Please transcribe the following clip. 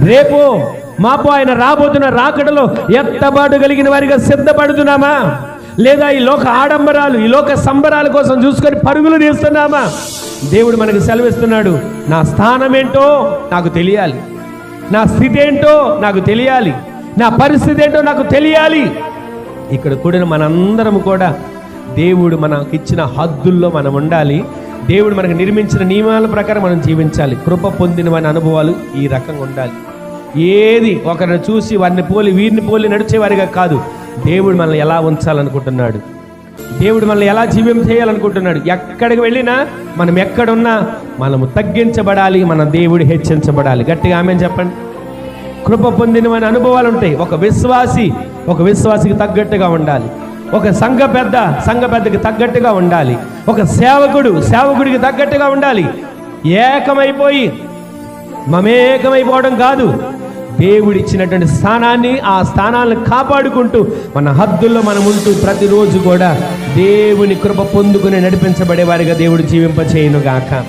రేపు మాపు ఆయన రాబోతున్న రాకడలో ఎత్తబాటు కలిగిన వారిగా సిద్ధపడుతున్నామా? లేదా ఈ లోక ఆడంబరాలు ఈ లోక సంబరాల కోసం చూసుకొని పరుగులు తీస్తున్నామా? దేవుడు మనకు సెలవిస్తున్నాడు నా స్థానం ఏంటో నాకు తెలియాలి. నా స్థితి ఏంటో నాకు తెలియాలి. నా పరిస్థితి ఏంటో నాకు తెలియాలి. ఇక్కడ కూడిన మనందరం కూడా దేవుడు మనకిచ్చిన హద్దుల్లో మనం ఉండాలి. దేవుడు మనకు నిర్మించిన నియమాల ప్రకారం మనం జీవించాలి. కృప పొందిన మన అనుభవాలు ఈ రకంగా ఉండాలి. ఏది ఒకరిని చూసి వారిని పోలి వీరిని పోలి నడిచేవారిగా కాదు. దేవుడు మనల్ని ఎలా ఉంచాలనుకుంటున్నాడు? దేవుడు మనల్ని ఎలా జీవం చేయాలనుకుంటున్నాడు? ఎక్కడికి వెళ్ళినా మనం ఎక్కడున్నా మనము తగ్గించబడాలి మన దేవుడు హెచ్చించబడాలి. గట్టిగా ఆమె చెప్పండి. కృప పొందిన మన అనుభవాలు ఉంటాయి. ఒక విశ్వాసి ఒక విశ్వాసికి తగ్గట్టుగా ఉండాలి. ఒక సంఘ పెద్ద సంఘ పెద్దకి తగ్గట్టుగా ఉండాలి. ఒక సేవకుడు సేవకుడికి తగ్గట్టుగా ఉండాలి. ఏకమైపోయి మమేకమైపోవడం కాదు. దేవుడిచ్చినటువంటి స్థానాన్ని ఆ స్థానాలను కాపాడుకుంటూ మన హద్దుల్లో మనం ఉంటూ ప్రతిరోజు కూడా దేవుని కృప పొందుకుని నడిపించబడే వారిగా దేవుడు జీవింపచేయును గాక